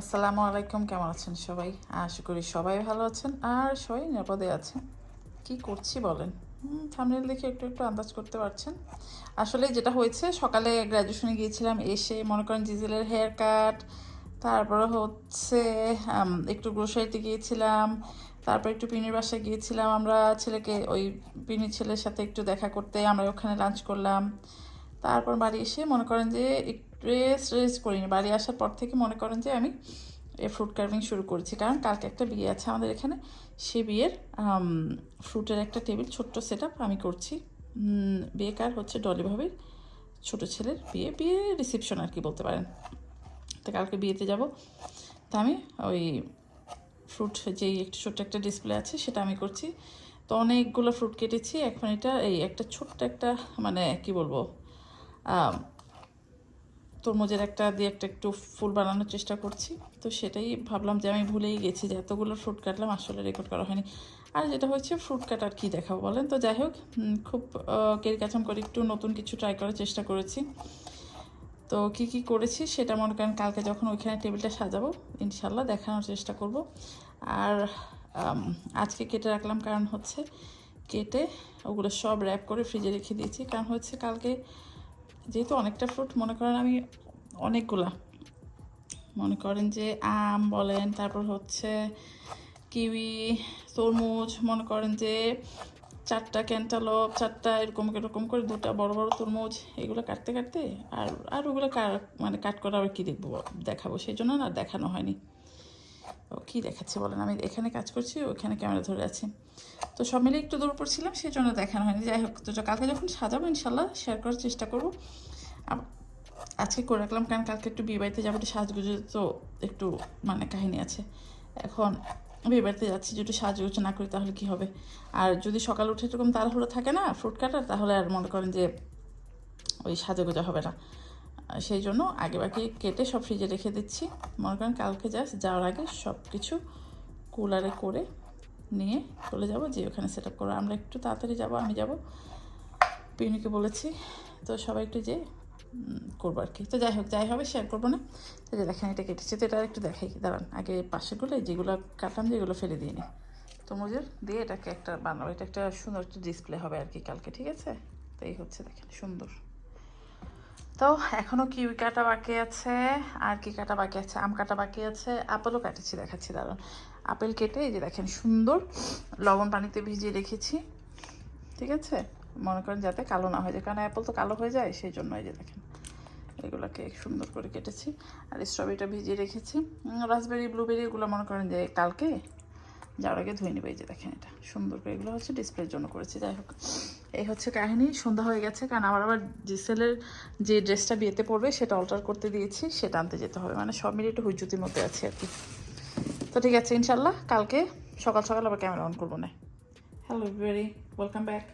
আসসালামু আলাইকুম, কেমন আছেন সবাই? আশা করি সবাই ভালো আছেন, আর সবাই নিরাপদে আছেন কি করছি বলেন? থামনেল দেখে একটু একটু আন্দাজ করতে পারছেন। আসলে যেটা হয়েছে, সকালে গ্র্যাজুয়েশনে গিয়েছিলাম, এসে মনে করেন জিজেলের হেয়ার কাট তারপরে হচ্ছে একটু গ্রোসারিতে গিয়েছিলাম, তারপর একটু পিনির বাসায় গিয়েছিলাম আমরা, ছেলেকে, ওই পিনির ছেলের সাথে একটু দেখা করতে, আমরা ওখানে লাঞ্চ করলাম। তারপর বাড়ি এসে মনে করেন যে একটু রেস্ট রেস্ট করিনি। বাড়ি আসার পর থেকে মনে করেন যে আমি ফ্রুট কার্ভিং শুরু করেছি। কারণ কালকে একটা বিয়ে আছে আমাদের এখানে। সে বিয়ের ফ্রুটের একটা টেবিল ছোট্ট সেট আমি করছি। বিয়ে কার হচ্ছে ডলি ভাবির ছোটো ছেলের বিয়ে। বিয়ে রিসেপশন আর কি বলতে পারেন। তো কালকে বিয়েতে যাব। তা আমি ওই ফ্রুট যেই একটু ছোট্ট একটা ডিসপ্লে আছে, সেটা আমি করছি। তো অনেকগুলো ফ্রুট কেটেছি। এখন এটা এই একটা ছোট্ট একটা মানে কি বলব তরমুজের একটা দিয়ে একটা একটু ফুল বানানোর চেষ্টা করছি। তো সেটাই ভাবলাম যে আমি ভুলেই গেছি যে এতগুলো ফ্রুট কাটলাম, আসলে রেকর্ড করা হয়নি। আর যেটা হচ্ছে ফ্রুট কাটার কী দেখাবো বলেন? তো যাই হোক খুব কেরিকাচাম করে একটু নতুন কিছু ট্রাই করার চেষ্টা করেছি। তো কি কি করেছি সেটা মনে করেন কালকে যখন ওইখানে টেবিলটা সাজাবো ইনশাল্লাহ দেখানোর চেষ্টা করব। আর আজকে কেটে রাখলাম কারণ হচ্ছে কেটে ওগুলো সব র্যাপ করে ফ্রিজে রেখে দিয়েছি। কারণ হচ্ছে কালকে যেহেতু অনেকটা ফ্রুট মনে করেন আমি অনেকগুলা। মনে করেন যে আম বলেন, তারপর হচ্ছে কিউই, তরমুজ, মনে করেন যে চারটা ক্যান্টালপ চারটা এরকম এরকম করে দুটা বড় বড় তরমুজ, এগুলো কাটতে কাটতে আর আর ওগুলো মানে কাট করা আবার কী দেখব, দেখাবো, সেই জন্য না দেখানো হয়নি। কী দেখাচ্ছে, বলেন, আমি এখানে কাজ করছি, ওখানে ক্যামেরা ধরে আছি। তো সব মিলে একটু দূর পড়ছিলাম, সেই জন্য দেখানো হয়নি। যাই হোক, তো কালকে যখন সাজাবো ইনশাল্লাহ শেয়ার করার চেষ্টা করব। আজকে করে রাখলাম, কারণ কালকে একটু বিয়ে বাড়িতে যাব সাজগুজে তো একটু মানে কাহিনী আছে। এখন বিয়ে বাড়িতে যাচ্ছি, যদি সাজগুজ না করি তাহলে কি হবে? আর যদি সকাল উঠে এরকম তাড়াহুড়ো থাকে না ফ্রুট কাটার তাহলে আর মনে করেন যে ওই সাজাগোজা হবে না। সেই জন্য আগে বাকি কেটে সব ফ্রিজে রেখে দিচ্ছি। মনে করেন কালকে জাস্ট যাওয়ার আগে সব কিছু কুলারে করে নিয়ে চলে যাব যে ওখানে সেট আপ করব। আমরা একটু তাড়াতাড়ি যাব, আমি যাব। পিনুকে বলেছি, তো সবাই একটু যে করব আর কি। তো যাই হোক, যাই হবে শেয়ার করব না। তো যে দেখেন, এটা কেটেছি, তো এটা একটু দেখাই। দাঁড়ান, আগে পাশেগুলো যেগুলো কাটলাম, যেগুলো ফেলে দিয়ে নিই মজুর, দিয়ে এটাকে একটা বানাবো। এটা একটা সুন্দর একটা ডিসপ্লে হবে আর কি কালকে, ঠিক আছে? তো এই হচ্ছে, দেখেন, সুন্দর। তো এখনও কিউই কাটা বাকি আছে? আর কি কাটা বাকি আছে? আম কাটা বাকি আছে? আপেলও কাটেছি, দেখাচ্ছি, দাঁড়ান। আপেল কেটে এই যে দেখেন, সুন্দর লবণ পানিতে ভিজিয়ে রেখেছি। ঠিক আছে? মনে করেন যাতে কালো না হয়ে যায়, কারণ অ্যাপেল তো কালো হয়ে যায়, সেই জন্য এই যে দেখেন, এগুলোকে সুন্দর করে কেটেছি। আর স্ট্রবেরিটা ভিজিয়ে রেখেছি। রাসবেরি, ব্লুবেরি এগুলো মনে করেন যে কালকে যাওয়ার আগে ধুয়ে নেবে, এই যে দেখেন এটা। সুন্দর করে এগুলো হচ্ছে ডিসপ্লের জন্য করেছি, যাই হোক। এই হচ্ছে কাহিনী, সন্ধ্যা হয়ে গেছে, কারণ আমার আবার জিসেলের যে ড্রেসটা বিয়েতে পড়বে সেটা অল্টার করতে দিয়েছি, সেটা আনতে যেতে হবে মানে সব মিলিয়ে একটু হুজ্জুতির মধ্যে আছে আর কি। তো ঠিক আছে ইনশাল্লাহ কালকে সকাল সকাল আবার ক্যামেরা অন করব না। হ্যালো ভেরি ওয়েলকাম ব্যাক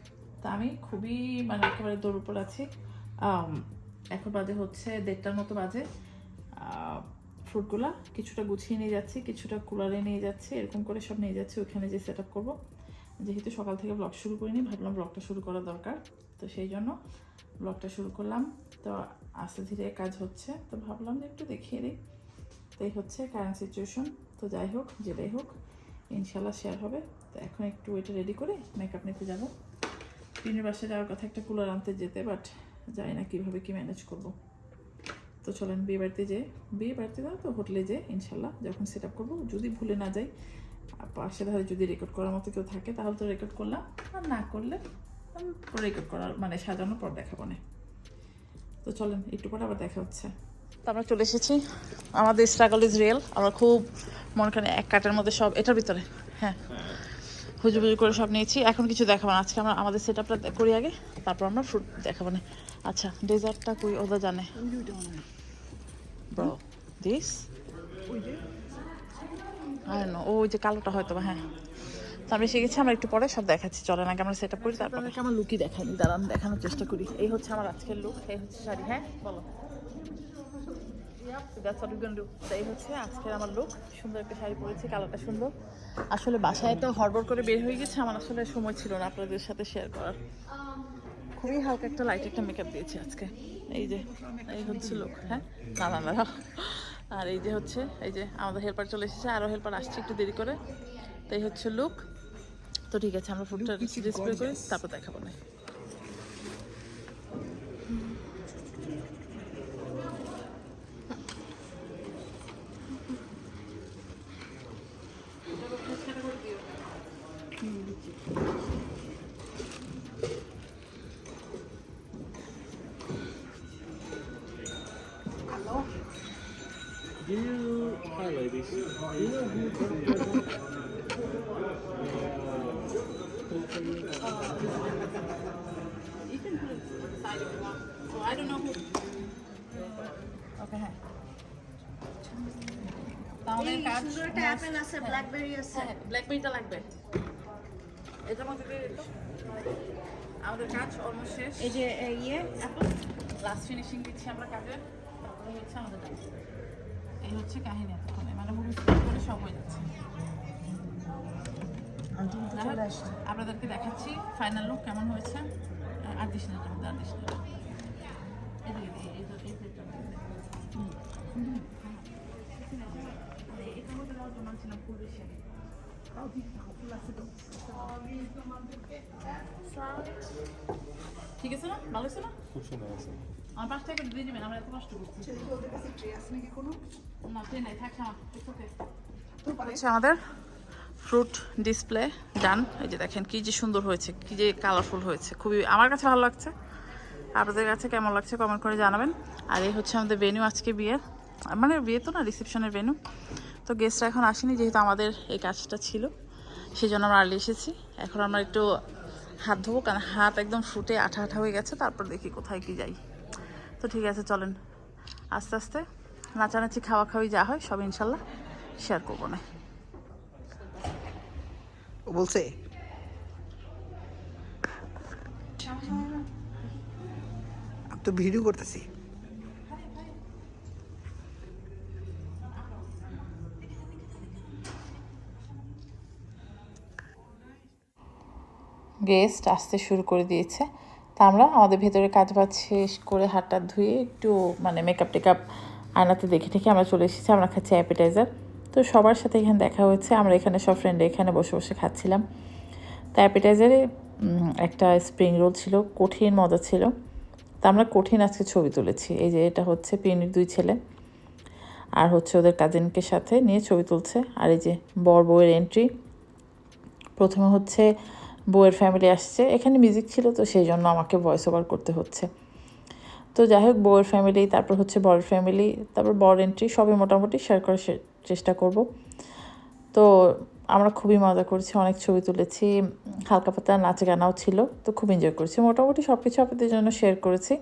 তা আমি খুবই মানে একেবারে দৌড় উপর আছি। এখন বাজে হচ্ছে দেড়টার মতো বাজে। ফ্রুটগুলা কিছুটা গুছিয়ে নিয়ে যাচ্ছি, কিছুটা কুলারে নিয়ে যাচ্ছি, এরকম করে সব নিয়ে যাচ্ছি ওখানে যে সেট আপ করব। যেহেতু সকাল থেকে ব্লগ শুরু করিনি, ভাবলাম ব্লগটা শুরু করা দরকার। তো সেই জন্য ব্লগটা শুরু করলাম। তো আস্তে ধীরে কাজ হচ্ছে। তো ভাবলাম যে একটু দেখিয়ে দিই। তো এই হচ্ছে কারেন্ট সিচুয়েশন তো যাই হোক যেটাই হোক ইনশাল্লাহ শেয়ার হবে। তো এখন একটু এটা রেডি করে মেকআপ নিতে যাব। পিনের বাসায় যাওয়ার কথা একটা কুলার আনতে যেতে বাট জানি না কীভাবে কি ম্যানেজ করব। তো চলেন বিয়ে বাড়িতে যে বিয়ে বাড়িতে না তো হোটেলে যে ইনশাল্লাহ যখন সেট আপ করব, যদি ভুলে না যাই আর পাশে ধারে যদি রেকর্ড করার মতো কেউ থাকে তাহলে তো রেকর্ড করলাম। আর না করলে রেকর্ড করার মানে সাজানোর পর দেখাবো না। তো চলেন একটু পরে আবার দেখা হচ্ছে। তো আমরা চলে এসেছি। আমাদের স্ট্রাগল ইজ রিয়েল আমরা খুব মনে করেন এক কাটার মধ্যে সব এটার ভিতরে হ্যাঁ। হুজুবুজু করে সব নিয়েছি। এখন কিছু দেখাবো না। আজকে আমরা আমাদের সেট আপটা করি আগে তারপর আমরা ফ্রুট দেখাবো না। আচ্ছা ডেজার্টটা কই ওদের জানে। ব্রো দিস আর না ওই যে কালোটা হয়তো হ্যাঁ। তো আমি এসে গেছি আমরা একটু পরে সব দেখাচ্ছি। চলেন আগে আমরা সেট আপ করি তারপর আমার লুকই দেখাইনি দাঁড়ান দেখানোর চেষ্টা করি। এই হচ্ছে আমার আজকের লুক এই হচ্ছে শাড়ি হ্যাঁ বলো. এই হচ্ছে আজকের আমার লুক সুন্দর একটা শাড়ি পরেছি কালারটা সুন্দর। আসলে বাসায় তো হড়বড় করে বের হয়ে গেছে আমার আসলে সময় ছিল না আপনাদের সাথে শেয়ার করার। খুবই হালকা একটা লাইট একটা মেকআপ দিয়েছি আজকে। এই যে এই হচ্ছে লুক হ্যাঁ? না না না। আর এই যে হচ্ছে এই যে আমাদের হেল্পার চলে এসেছে আরও হেল্পার আসছে একটু দেরি করে। তাই হচ্ছে লুক তো ঠিক আছে আমরা ফুডটা ডিসপ্লে করি তারপর দেখাবো। না তাহলে কাজ একটা অ্যাপেল আছে ব্ল্যাকবেরি আছে। ব্ল্যাকবেরিটা লাগবে। মধ্যে আমাদের কাজ অলমোস্ট শেষ। এই যে ইয়ে অ্যাপেল লাস্ট ফিনিশিং দিচ্ছি আমরা কাজের। তারপরে হচ্ছে আমাদের কাজ এই হচ্ছে কাহিনী এতক্ষণে। মানে মুভি করে সব হয়ে যাচ্ছে আপনাদেরকে দেখাচ্ছি ফাইনাল লুক কেমন হয়েছে। আর দিস না মধ্যে, আর দিস না। ঠিক আছে না? ভালো আছে না খুব সুন্দর আছে আমার পাঁচ টাকা দিয়ে দিবেন আমরা এত কষ্ট করছি। না ট্রেন নাই থাক না হচ্ছে আমাদের ফ্রুট ডিসপ্লে ডান এই যে দেখেন কি যে সুন্দর হয়েছে কি যে কালারফুল হয়েছে খুবই আমার কাছে ভালো লাগছে। আপনাদের কাছে কেমন লাগছে কমেন্ট করে জানাবেন। আর এই হচ্ছে আমাদের ভেন্যু আজকে বিয়ের মানে বিয়ে তো না রিসেপশনের ভেন্যু তো গেস্টরা এখন আসেনি যেহেতু আমাদের এই কাজটা ছিল সেই জন্য আমরা আর্লি এসেছি। এখন আমরা একটু হাত ধোবো কারণ হাত একদম ফুটে আঠা আঠা হয়ে গেছে তারপর দেখি কোথায় কি যাই। তো ঠিক আছে চলেন। আস্তে আস্তে নাচানাচি খাওয়া খাওয়াই যা হয় সব ইনশাল্লাহ শেয়ার করব না। ও বলছে তো ভিডিও করতেছি। গেস্ট আসতে শুরু করে দিয়েছে। তা আমরা আমাদের ভেতরে কাজ বাজ শেষ করে হাতটা ধুয়ে একটু মানে মেকআপ টেকআপ আয়নাতে দেখে ঠেকে আমরা চলে এসেছি, আমরা খাচ্ছি অ্যাপিটাইজার তো সবার সাথে এখানে দেখা হয়েছে, আমরা এখানে সব ফ্রেন্ড এখানে বসে বসে খাচ্ছিলাম। তো অ্যাপিটাইজারে একটা স্প্রিং রোল ছিল, কঠিন মজা ছিল। তা আমরা কঠিন আজকে ছবি তুলেছি, এই যে এটা হচ্ছে পিনির দুই ছেলে। আর হচ্ছে ওদের কাজিনকে সাথে নিয়ে ছবি তুলছে। আর এই যে বর বউয়ের এন্ট্রি প্রথমে হচ্ছে বউয়ের ফ্যামিলি আসছে। এখানে মিউজিক ছিল তো সেই জন্য আমাকে ভয়েস ওভার করতে হচ্ছে। তো যাই হোক, বউয়ের ফ্যামিলি তারপর হচ্ছে বরের ফ্যামিলি তারপর বর এন্ট্রি সবই মোটামুটি শেয়ার করার চেষ্টা করব। তো আমরা খুবই মজা করছি, অনেক ছবি তুলেছি, হালকা পাতলা নাচ গানাও ছিল, তো খুব এনজয় করছি। মোটামুটি সব কিছু আপনাদের জন্য শেয়ার করেছি,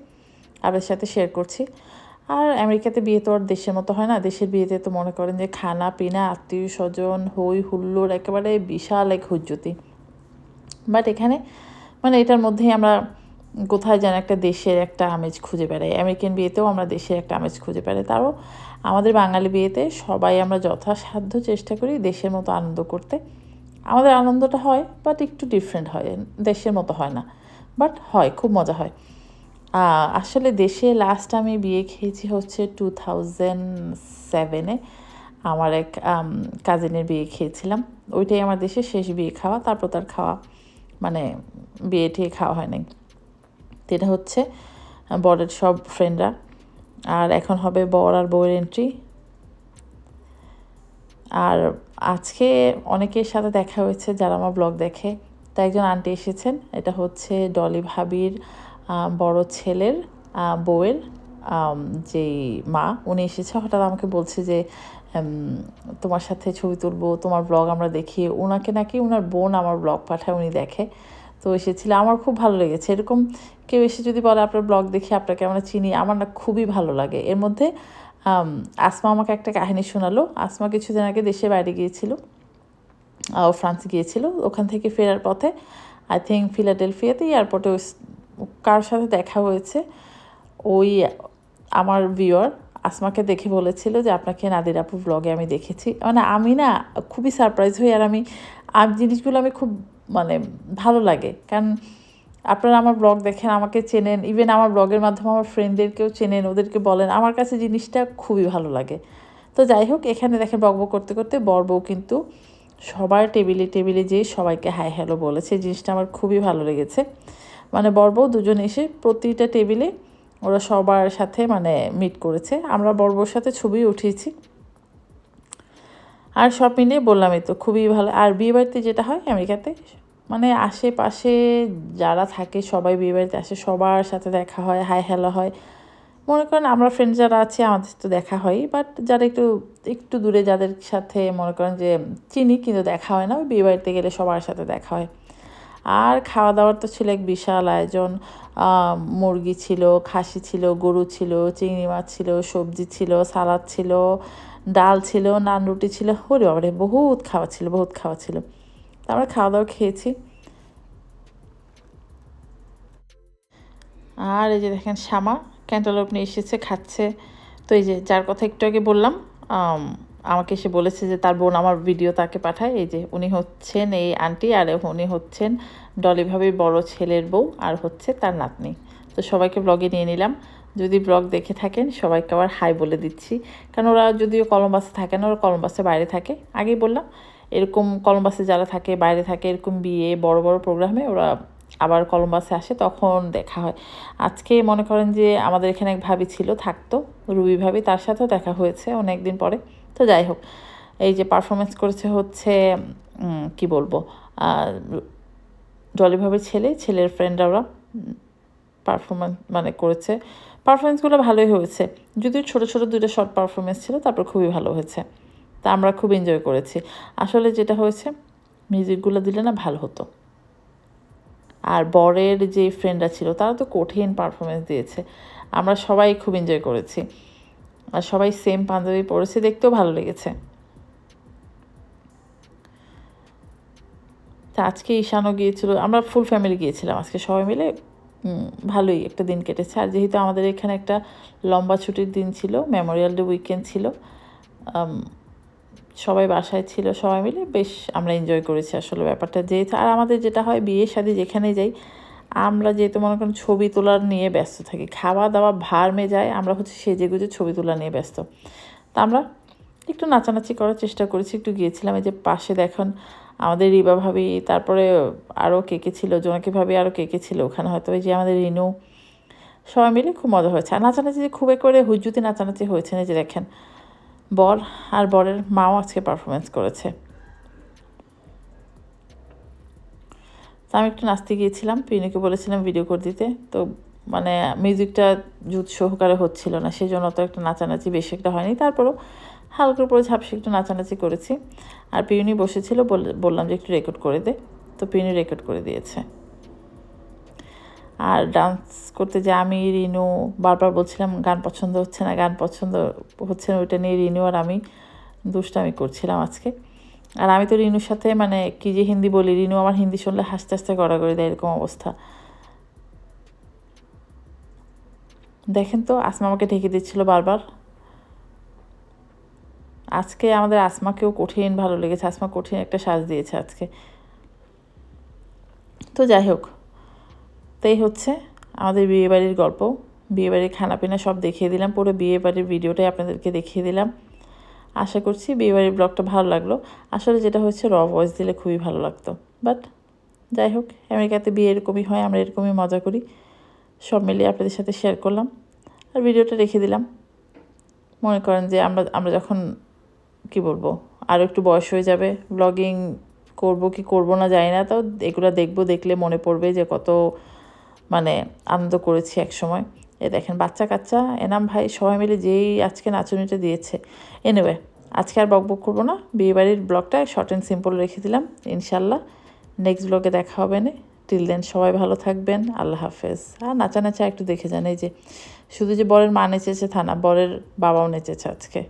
আপনাদের সাথে শেয়ার করছি। আর আমেরিকাতে বিয়ে তো আর দেশের মতো হয় না, দেশের বিয়েতে তো মনে করেন যে খানা পিনা আত্মীয় স্বজন হই হুল্লোড় একেবারে বিশাল এক হুজ্জতি। বাট এখানে মানে এটার মধ্যেই আমরা কোথায় যেন একটা দেশের একটা আমেজ খুঁজে বেড়াই। আমেরিকান বিয়েতেও আমরা দেশের একটা আমেজ খুঁজে বেড়াই। তারও আমাদের বাঙালি বিয়েতে সবাই আমরা যথাসাধ্য চেষ্টা করি দেশের মতো আনন্দ করতে। আমাদের আনন্দটা হয় বাট একটু ডিফারেন্ট হয়। দেশের মতো হয় না বাট হয়, খুব মজা হয়। আসলে দেশে লাস্ট আমি বিয়ে খেয়েছি হচ্ছে টু থাউজেন্ড সেভেনে আমার এক কাজিনের বিয়ে খেয়েছিলাম। ওইটাই আমার দেশের শেষ বিয়ে খাওয়া, তারপর তার খাওয়া মানে বিয়ে টিয়ে খাওয়া হয় নাই তো এটা হচ্ছে বরের সব ফ্রেন্ডরা আর এখন হবে বর আর বউয়ের এন্ট্রি আর আজকে অনেকের সাথে দেখা হয়েছে যারা আমার ব্লগ দেখে। তা একজন আন্টি এসেছেন, এটা হচ্ছে ডলি ভাবির বড় ছেলের বউয়ের। যেই মা, উনি এসেছে, হঠাৎ আমাকে বলছে যে তোমার সাথে ছবি তুলবো, তোমার ব্লগ আমরা দেখি। ওনাকে নাকি ওনার বোন আমার ব্লগ পাঠায়, উনি দেখে। তো এসেছিল, আমার খুব ভালো লেগেছে। এরকম কেউ এসে যদি বলে, আপনার ব্লগ দেখি, আপনাকে আমরা চিনি আমার না খুবই ভালো লাগে। এর মধ্যে আসমা আমাকে একটা কাহিনী শোনালো। আসমা কিছুদিন আগে দেশে বাইরে গিয়েছিল ফ্রান্স গিয়েছিল। ওখান থেকে ফেরার পথে আই থিঙ্ক ফিলাডেলফিয়াতে এয়ারপোর্টে কার সাথে দেখা হয়েছে। ওই আমার ভিউয়ার আসমাকে দেখে বলেছিল যে, আপনাকে নাদির আপু ব্লগে আমি দেখেছি। মানে আমি না খুবই সারপ্রাইজ হই, আর আমি জিনিসগুলো আমি খুব মানে ভালো লাগে। কারণ আপনারা আমার ব্লগ দেখেন, আমাকে চেনেন। ইভেন আমার ব্লগের মাধ্যমে আমার ফ্রেন্ডদেরকেও চেনেন, ওদেরকে বলেন। আমার কাছে জিনিসটা খুবই ভালো লাগে। তো যাই হোক, এখানে দেখেন বকবক করতে করতে বর বউ কিন্তু সবার টেবিলে টেবিলে যেয়ে সবাইকে হাই হ্যালো বলেছে। জিনিসটা আমার খুবই ভালো লেগেছে। মানে বর বউ দুজন এসে প্রতিটা টেবিলে ওরা সবার সাথে মানে মিট করেছে। আমরা বর বউর সাথে ছবি উঠিয়েছি। আর সব মিলিয়ে বললামই তো খুবই ভালো। আর বিয়েবাড়িতে যেটা হয়, আমেরিকাতে মানে আশেপাশে যারা থাকে, সবাই বিয়েবাড়িতে আসে, সবার সাথে দেখা হয়, হাই হ্যালো হয়। মনে করেন আমরা ফ্রেন্ড যারা আছে, আমাদের তো দেখা হয় বাট যারা একটু একটু দূরে যাদের সাথে মনে করেন যে চিনি, কিন্তু দেখা হয় না, ওই বিয়েবাড়িতে গেলে সবার সাথে দেখা হয়। আর খাওয়া দাওয়ার তো ছিল এক বিশাল আয়োজন। মুরগি ছিল, খাসি ছিল, গরু ছিল, চিংড়ি মাছ ছিল, সবজি ছিল, সালাদ ছিল, ডাল ছিল, নান রুটি ছিল ওরে বাবারে বহুত খাওয়া ছিল, বহুত খাওয়া ছিল। তা আমরা খাওয়া দাওয়া খেয়েছি। আর এই যে দেখেন শ্যামা ক্যান্টালপ নিয়ে এসেছে, খাচ্ছে। তো এই যে যার কথা একটু আগে বললাম আমাকে এসে বলেছে যে তার বোন আমার ভিডিও তাকে পাঠায়। এই যে উনি হচ্ছেন এই আন্টি আর উনি হচ্ছেন ডলি ভাবির বড় ছেলের বউ আর হচ্ছে তার নাতনি। তো সবাইকে ব্লগে নিয়ে নিলাম। যদি ব্লগ দেখে থাকেন, সবাইকে আবার হাই বলে দিচ্ছি। কারণ ওরা যদিও কলম্বাসে থাকে না, ওরা কলম্বাসে বাইরে থাকে। আগেই বললাম, এরকম কলম্বাসে যারা থাকে, বাইরে থাকে, এরকম বিয়ে, বড় বড় প্রোগ্রামে ওরা আবার কলম্বাসে আসে, তখন দেখা হয়। আজকে মনে করেন যে আমাদের এখানে এক ভাবি ছিল, থাকতো। রুবি ভাবি তার সাথেও দেখা হয়েছে অনেক দিন পরে। তো যাই হোক, এই যে পারফরমেন্স করেছে হচ্ছে কি বলব ডলি ছেলে, ছেলের ফ্রেন্ডরা ওরা পারফরমেন্স মানে করেছে। পারফরমেন্সগুলো ভালোই হয়েছে। যদিও ছোটো ছোটো দুটো শর্ট পারফরমেন্স ছিল, তারপর খুবই ভালো হয়েছে। তা আমরা খুব এনজয় করেছি। আসলে যেটা হয়েছে মিউজিকগুলো দিলে না ভালো হতো। আর বরের যে ফ্রেন্ডরা ছিল, তারা তো কঠিন পারফরমেন্স দিয়েছে। আমরা সবাই খুব এনজয় করেছি। আর সবাই সেম পাঞ্জাবি পরেছে, দেখতেও ভালো লেগেছে। তা আজকে ঈশানও গিয়েছিল, আমরা ফুল ফ্যামিলি গিয়েছিলাম আজকে সবাই মিলে। ভালোই একটা দিন কেটেছে। আর যেহেতু আমাদের এখানে একটা লম্বা ছুটির দিন ছিল মেমোরিয়াল ডে উইকেন্ড ছিল সবাই বাসায় ছিল সবাই মিলে, বেশ আমরা এনজয় করেছি আসলে ব্যাপারটা যেহেতু। আর আমাদের যেটা হয় বিয়ে শাদি যেখানে যাই আমরা যেহেতু মনে করেন ছবি তোলার নিয়ে ব্যস্ত থাকি খাওয়া দাওয়া ভার মে যায় আমরা হচ্ছে সেজে গুজে ছবি তোলা নিয়ে ব্যস্ত। তা আমরা একটু নাচানাচি করার চেষ্টা করেছি, একটু গিয়েছিলাম এই যে পাশে দেখুন আমাদের রিবা ভাবি, তারপরে আরও কে কে ছিল, জোনাকি ভাবি আরও কে কে ছিল ওখানে, হয়তো ওই যে আমাদের রিনু, সবাই মিলে খুব মজা হয়েছে। আর নাচানাচি যে খুব করে হুজুতি নাচানাচি হয়েছে না যে দেখেন, বর আর বরের মাও আজকে পারফরমেন্স করেছে। তো আমি একটু নাচতে গিয়েছিলাম পিনুকে বলেছিলাম ভিডিও করে দিতে। তো মানে মিউজিকটা জুত সহকারে হচ্ছিল না সেই জন্য তো একটা নাচানাচি বেশি একটা হয়নি। তারপরও হালকার উপরে ঝাপসে একটু নাচানাচি করেছি। আর পিউনি বসেছিল, বল- বললাম যে একটু রেকর্ড করে দে। তো পিউনি রেকর্ড করে দিয়েছে। আর ডান্স করতে যে আমি, রিনু, বারবার বলছিলাম গান পছন্দ হচ্ছে না, গান পছন্দ হচ্ছে না, ওইটা নিয়ে রিনু আর আমি দুষ্টামি করছিলাম আজকে। আর আমি তো রিনুর সাথে মানে কি যে হিন্দি বলি, রিনু আমার হিন্দি শুনলে হাসতে হাসতে গড়া করে দেয় এরকম অবস্থা। দেখেন তো, আসমা আমাকে ঢেকে দিচ্ছিল বারবার। আজকে আমাদের আসমাকেও কঠিন ভালো লেগেছে। আসমা কঠিন একটা সাজ দিয়েছে আজকে। তো যাই হোক তাই হচ্ছে আমাদের বিয়েবাড়ির গল্প। বিয়েবাড়ির খানাপিনা সব দেখিয়ে দিলাম, পুরো বিয়েবাড়ির ভিডিওটাই আপনাদেরকে দেখিয়ে দিলাম। আশা করছি বিয়েবাড়ির ব্লগটা ভালো লাগল। আসলে যেটা হচ্ছে র ভয়েস দিলে খুবই ভালো লাগতো। বাট যাই হোক, আমেরিকাতে বিয়ে এরকমই হয়, আমরা এরকমই মজা করি। সব মিলিয়ে আপনাদের সাথে শেয়ার করলাম। আর ভিডিওটা রেখে দিলাম। মনে করেন যে আমরা আমরা যখন, কি বলব আরও একটু বয়স হয়ে যাবে ব্লগিং করব কি করব না জানি না তাও এগুলো দেখব, দেখলে মনে পড়বে যে কত মানে আনন্দ করেছি এক সময় এ দেখেন, বাচ্চা কাচ্চা, এনাম ভাই সবাই মিলে যেই আজকে নাচুনিটা দিয়েছে। এনিওয়ে আজকে আর বকবক করব না। বিয়েবাড়ির ব্লগটা শর্ট অ্যান্ড সিম্পল রেখে দিলাম, ইনশাল্লাহ। নেক্সট ব্লগে দেখা হবে না। টিল দেন সবাই ভালো থাকবেন। আল্লাহ হাফেজ। আর নাচা নাচা একটু দেখে যান, এই যে শুধু যে বরের মা নেচেছে থানা বরের বাবাও নেচেছে আজকে।